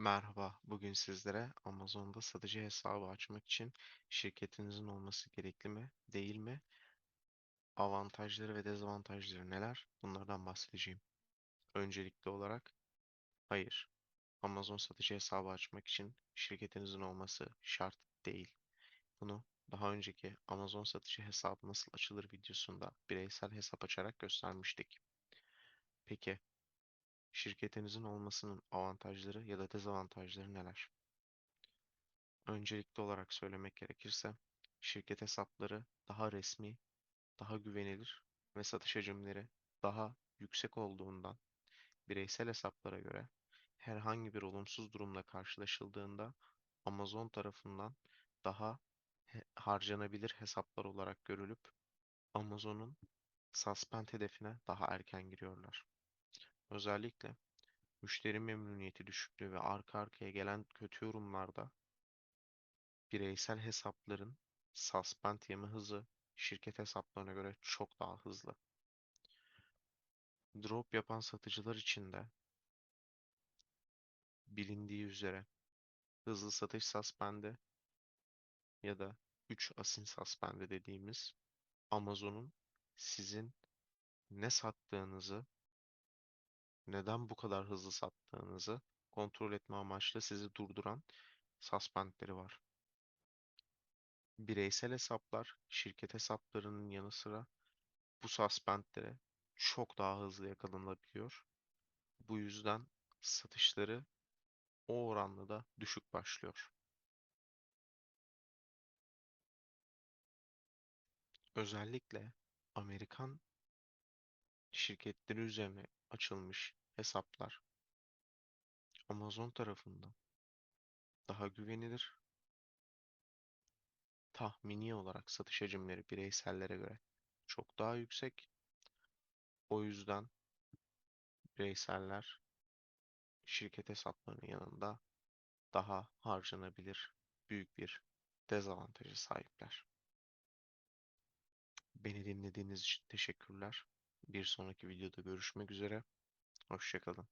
Merhaba, bugün sizlere Amazon'da satıcı hesabı açmak için şirketinizin olması gerekli mi, değil mi? Avantajları ve dezavantajları neler? Bunlardan bahsedeceğim. Öncelikli olarak, hayır. Amazon satıcı hesabı açmak için şirketinizin olması şart değil. Bunu daha önceki Amazon satıcı hesabı nasıl açılır videosunda bireysel hesap açarak göstermiştik. Peki, şirketinizin olmasının avantajları ya da dezavantajları neler? Öncelikli olarak söylemek gerekirse, şirket hesapları daha resmi, daha güvenilir ve satış hacimleri daha yüksek olduğundan bireysel hesaplara göre herhangi bir olumsuz durumla karşılaşıldığında Amazon tarafından daha harcanabilir hesaplar olarak görülüp Amazon'un suspend hedefine daha erken giriyorlar. Özellikle müşteri memnuniyeti düşüklüğü ve arka arkaya gelen kötü yorumlarda bireysel hesapların suspend yeme hızı şirket hesaplarına göre çok daha hızlı. Drop yapan satıcılar için de bilindiği üzere hızlı satış suspendi ya da 3 asin suspendi dediğimiz Amazon'un sizin ne sattığınızı, neden bu kadar hızlı sattığınızı kontrol etme amaçlı sizi durduran suspendleri var. Bireysel hesaplar şirket hesaplarının yanı sıra bu suspendlere çok daha hızlı yakalanabiliyor. Bu yüzden satışları o oranla da düşük başlıyor. Özellikle Amerikan şirketleri üzerine açılmış hesaplar Amazon tarafından daha güvenilir. Tahmini olarak satış hacimleri bireysellere göre çok daha yüksek. O yüzden bireyseller şirket hesaplarının yanında daha harcanabilir büyük bir dezavantaja sahipler. Beni dinlediğiniz için teşekkürler. Bir sonraki videoda görüşmek üzere. Hoşça kalın.